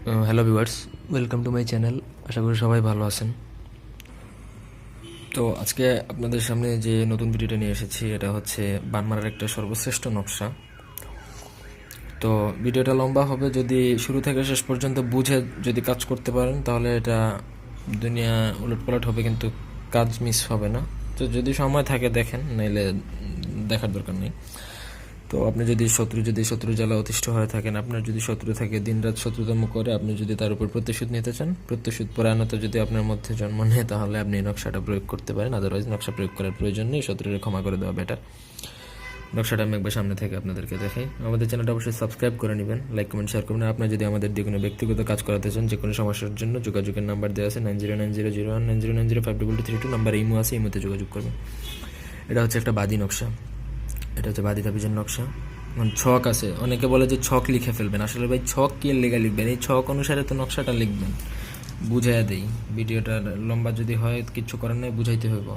Hello viewers welcome to my channel আশা করি সবাই ভালো আছেন। তো আজকে আপনাদের সামনে যে নতুন ভিডিওটা নিয়ে এসেছি, এটা হচ্ছে বানমারার একটা সর্বশ্রেষ্ঠ নকশা। তো ভিডিওটা লম্বা হবে, যদি শুরু থেকে শেষ পর্যন্ত বুঝে যদি কাজ করতে পারেন, তাহলে এটা দুনিয়া উলটপালট হবে, কিন্তু কাজ মিস হবে না। তো যদি সময় থাকে দেখেন, নাইলে দেখার দরকার নেই। তো আপনি যদি শত্রু যদি শত্রু জ্বালা অতিষ্ঠ হয়ে থাকেন, আপনার যদি শত্রু থাকে, দিনরাত শত্রুতম করে আপনি যদি তার উপর প্রতিশোধ নিতে চান প্রতিশোধ পরায়ণতা যদি আপনার মধ্যে জন্ম নেয়, তাহলে আপনি নকশাটা প্রয়োগ করতে পারেন। আদারওয়াইজ নকশা প্রয়োগ করার প্রয়োজন নেই, শত্রুরে ক্ষমা করে দেওয়া বেটার নকশাটা আমি একবার সামনে থেকে আপনাদেরকে দেখাই। আমাদের চ্যানেলটা অবশ্যই সাবস্ক্রাইব করে নেবেন লাইক কমেন্ট শেয়ার করবেন। আপনার যদি আমাদের দিয়ে কোনো ব্যক্তিগত কাজ করাতে চান, যে কোনো সমস্যার জন্য যোগাযোগের নাম্বার দেওয়া আছে nine zero nine zero zero one nine zero nine zero five double two three two number Imo আছে, ইমোতে যোগাযোগ করবেন। এটা হচ্ছে একটা বাদি নকশা। এটা হচ্ছে বাদি তাবিজের নকশা। ছক আছে। অনেকে বলে যে ছক লিখে ফেলবেন। আসলে ভাই ছক কি লেগে লিখবেন? এই ছক অনুসারে তো নকশাটা লিখবেন। বুঝাইয়া দেই। ভিডিওটা লম্বা যদি হয় কিছু করার নাই, বুঝাইতে হইব।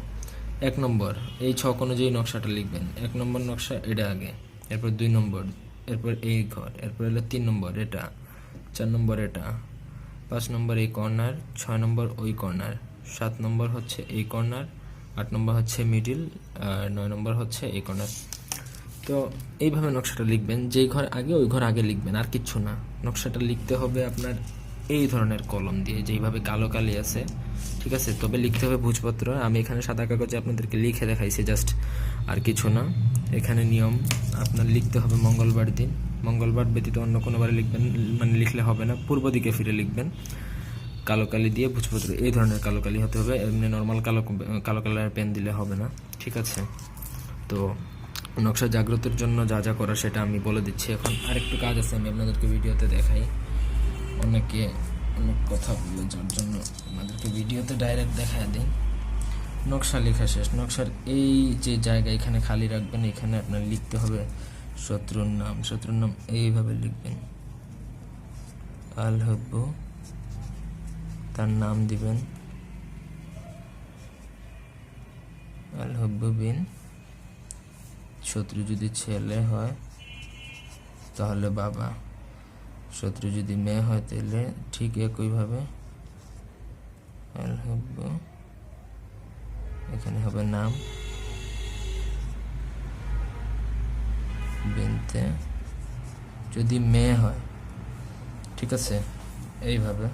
এক নম্বর, এই ছক অনুযায়ী নকশাটা লিখবেন। এক নম্বর নকশা এটা আগে। এরপর দুই নম্বর, এরপর এই ঘর, এরপর হলো তিন নম্বর এটা, চার নম্বর এটা, পাঁচ নম্বর এই কর্নার, ছয় নম্বর ওই কর্নার, সাত নম্বর হচ্ছে এই কর্নার, আট নম্বর হচ্ছে মিডিল, আর নয় নম্বর হচ্ছে এই কর্নার। তো এইভাবে নকশাটা লিখবেন, যেই ঘর আগে ওই ঘর আগে লিখবেন, আর কিচ্ছু না। নকশাটা লিখতে হবে আপনার এই ধরনের কলম দিয়ে, যেইভাবে কালো কালি আছে, ঠিক আছে? তবে লিখতে হবে ভুজপত্র। আমি এখানে সাদা কাগজে আপনাদেরকে লিখে দেখাইছি জাস্ট, আর কিছু না। এখানে নিয়ম, আপনার লিখতে হবে মঙ্গলবার দিন। মঙ্গলবার ব্যতীত অন্য কোনো বারে লিখবেন মানে লিখলে হবে না। পূর্ব দিকে ফিরে লিখবেন। কালো কালি দিয়ে ভুজপত্র, এই ধরনের কালো কালি হতে হবে। এমনি নর্মাল কালো কালো কালারের পেন দিলে হবে না, ঠিক আছে? তো নকশা জাগ্রতের জন্য যা যা করা সেটা আমি বলে দিচ্ছি। এখন আরেকটু কাজ আছে, আমি আপনাদেরকে ভিডিওতে দেখাই। অনেকে অনেক কথা বলে যার জন্য আপনাদেরকে ভিডিওতে ডাইরেক্ট দেখা দিই। নকশা লেখা শেষ। নকশার এই যে জায়গা এখানে খালি রাখবেন, এখানে আপনার লিখতে হবে শত্রুর নাম। শত্রুর নাম এইভাবে লিখবেন। আল তার নাম দিবেন। আল বিন শত্রু যদি ছেলে হয়, তাহলে বাবা, শত্রু যদি মেয়ে হয়, তাহলে ঠিক একইভাবে এখানে হবে নাম বিনতে, যদি মেয়ে হয়, ঠিক আছে, এইভাবে।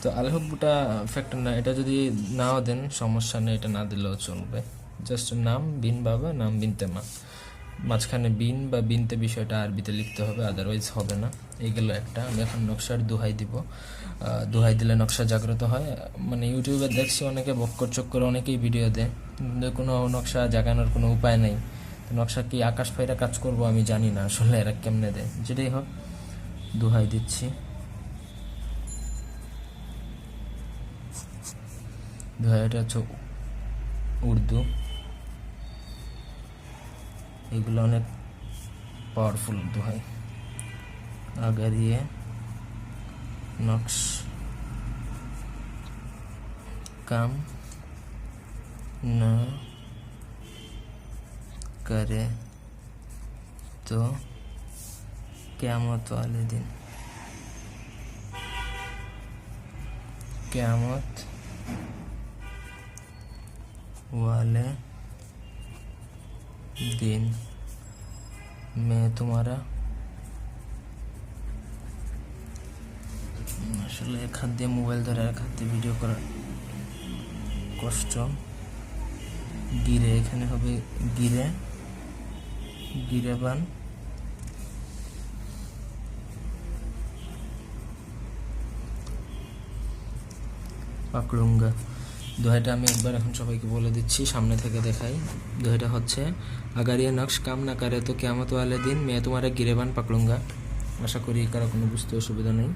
তো আলহব্বুটা ফ্যাক্টর না, এটা যদি নাও দেন, সমস্যা নেই, এটা না দিলেও চলবে। জাস্ট নাম, বিন বাবা, নাম বিনতে মা মাঝখানে বিন বা বিনতে বিষয়টা আরবিতে লিখতে হবে আদারওয়াইজ হবে না। এইগুলো একটা, আমি এখন নকশার দোহাই দিব। দোহাই দিলে নকশা জাগ্রত হয়। মানে ইউটিউবে দেখছি অনেকে বক্কর চক্কর অনেকেই ভিডিও দেয়। কোনো নকশা জাগানোর কোনো উপায় নেই। নকশা কি আকাশ ফাইরা কাজ করব আমি জানি না, আসলে এরা কেমনে দেয়। যেটাই হোক, দোহাই দিচ্ছি। দোহাই এটা হচ্ছে উর্দু। এগুলো অনেক পাওয়ারফুল দোহাই अगर ये नक्श काम न करे तो क्यामत वाले दिन क्यामत वाले दिन मैं तुम्हारा আসলে এক হাত দিয়ে মোবাইল ধরে এক হাত দিয়ে ভিডিও করা কষ্ট গিরে এখানে হবে গিরে গিরে বান পাকড়ুঙ্গা দোহাইটা আমি একবার এখন সবাইকে বলে দিচ্ছি, সামনে থেকে দেখাই। দোহাটা হচ্ছে আগার ये নকশ কাম না করে তো কেমত ওয়ালে দিন মেয়ে তোমার গিরেবান পাকলুঙ্গা আশা করি কারও কোনো বুঝতে অসুবিধা নেই।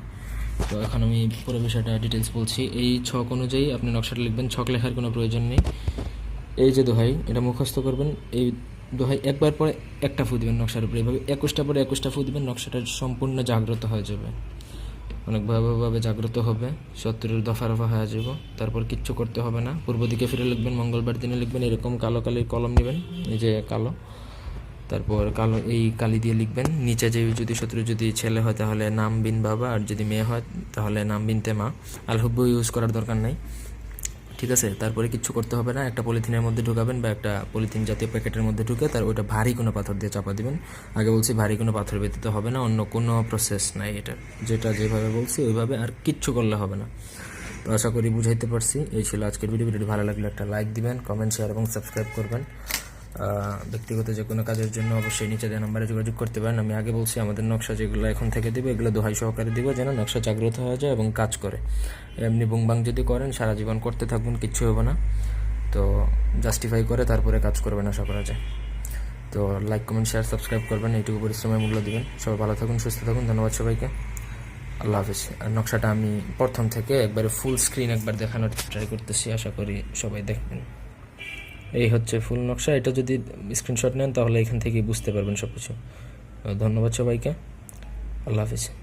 তো এখন আমি পুরো বিষয়টা ডিটেলস বলছি। এই ছক অনুযায়ী আপনি নকশাটা লিখবেন, ছক লেখার কোনো প্রয়োজন নেই। এই যে দোহাই, এটা মুখস্থ করবেন। এই দোহাই একবার পরে একটা ফু দিবেন নকশার উপরে। এইভাবে একুশটা পরে একুশটা ফু দিবেন, নকশাটা সম্পূর্ণ জাগ্রত হয়ে যাবে। অনেক ভয়াবহভাবে জাগ্রত হবে, শত্রুর দফা রফা হয়ে যাব, তারপর কিচ্ছু করতে হবে না। পূর্ব দিকে ফিরে লিখবেন, মঙ্গলবার দিনে লিখবেন, এরকম কালো কালির কলম নেবেন, এই যে কালো। তারপর কালো, এই কালি দিয়ে লিখবেন, নিচে যে যদি শত্রু যদি ছেলে হয় তাহলে নাম বিন বাবা, আর যদি মেয়ে হয় তাহলে নাম বিনতে মা। আলহব্য ইউজ করার দরকার নাই। ঠিক আছে? তারপরে কিচ্ছু করতে হবে না। একটা পলিথিনের মধ্যে ঢুকাবেন বা একটা পলিথিন জাতীয় প্যাকেটের মধ্যে ঢুকে তার ওইটা ভারী কোনো পাথর দিয়ে চাপা দিবেন। আগে বলছি ভারী কোনো পাথর ব্যতীত হবে না, অন্য কোনো প্রসেস নাই এটা। যেটা যেভাবে বলছি ওইভাবে আর কিচ্ছু করলে হবে না। তো আশা করি বুঝাইতে পারছি। এই ছিল আজকের ভিডিও। ভিডিওটি ভালো লাগলে একটা লাইক দিবেন কমেন্ট শেয়ার এবং সাবস্ক্রাইব করবেন। ব্যক্তিগত যে কোনো কাজের জন্য অবশ্যই নিচে দেওয়া নাম্বারে যোগাযোগ করতে পারেন। আমি আগে বলছি, আমাদের নকশা যেগুলো এখন থেকে দিবে, এগুলো দোহাই সহকারে দিব যেন নকশা জাগ্রত হয়ে যায় এবং কাজ করে। এমনি বুংবাং যদি করেন, সারা জীবন করতে থাকবেন কিচ্ছু হবে না। তো জাস্টিফাই করে তারপরে কাজ করবেন আশা করা যায়। তো লাইক কমেন্ট শেয়ার সাবস্ক্রাইব করবেন, এইটুকু পরিশ্রমের মূল্য দিবেন। সবাই ভালো থাকুন, সুস্থ থাকুন, ধন্যবাদ সবাইকে। আল্লাহ হাফিজ। আর নকশাটা আমি প্রথম থেকে একবারে ফুল স্ক্রিন একবার দেখানোর ট্রাই করতেছি, আশা করি সবাই দেখবেন। এই হচ্ছে ফুল নকশা। এটা যদি স্ক্রিনশট নেন, তাহলে এখান থেকেই বুঝতে পারবেন সব কিছু ধন্যবাদ সবাইকে। আল্লাহ হাফিজ।